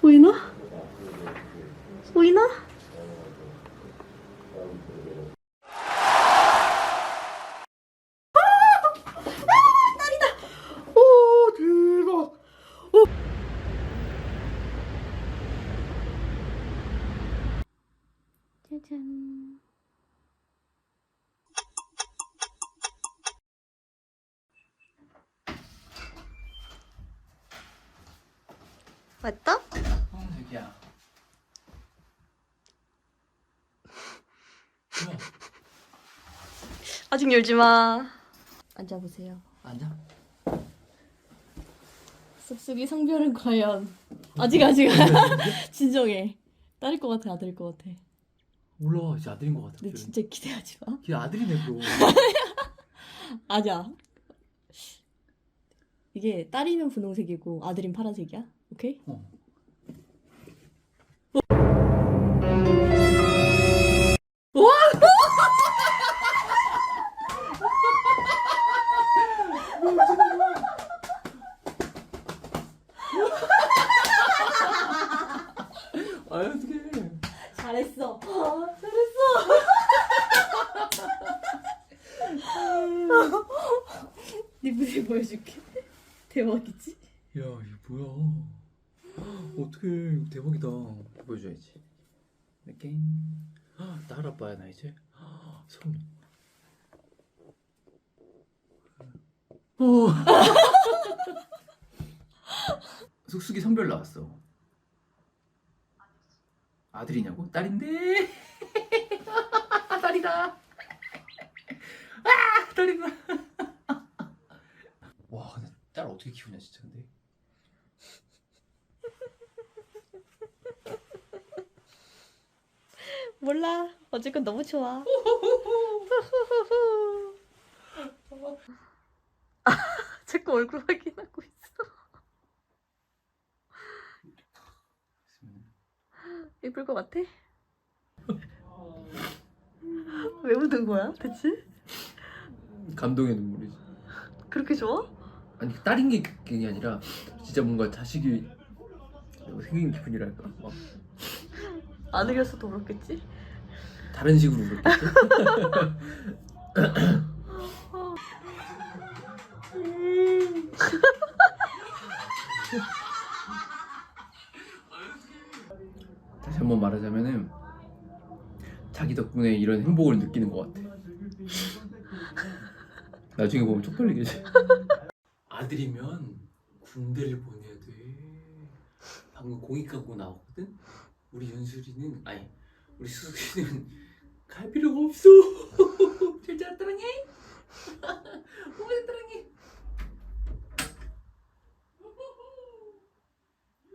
보이나? 보이나? 오 대박. 짜잔. 맞다? 황색이야. 뭐야? 아직 열지 마. 앉아보세요. 앉아. 쑥쑥이 성별은 과연 아직 아직 진정해. 딸일 것 같아 아들일 것 같아. 몰라 이제 아들인 것 같아. 근데 진짜 기대하지 마. 걔 아들이네 그럼. 아니야. 이게 딸이면 분홍색이고 아들이면 파란색이야. 오케이? 어. 아 어떡해. 잘했어. 잘했어. 네 무대 보여줄게. 대박이지? 야 이거 뭐야? 이거 대박이다. 보여줘야지. 이렇게. 딸 아빠야 나 이제. 손. 어. 쑥쑥이 성별 나왔어. 아들이냐고? 딸인데. 딸이다. 아, 딸이다. 와, 근데 딸 어떻게 키우냐 진짜 근데. 몰라. 어쨌건 너무 좋아. 아, 자꾸 얼굴 확인하고 있어. 예쁠 것 같아? 왜 묻은 거야, 대체? 감동의 눈물이지. 그렇게 좋아? 아니 딸인 게 그게 아니라 진짜 뭔가 자식이 생긴 기분이랄까. 막 아들이었어도 그렇겠지? 다른 식으로 그렇겠지. 다시 한번 말하자면은 자기 덕분에 이런 행복을 느끼는 것 같아. 나중에 보면 쪽팔리겠지. 아들이면 군대를 보내야 돼. 방금 공익하고 나왔거든. 우리 연수리는 아니 우리 수수이는 갈 필요가 없어. 제자 따랑해.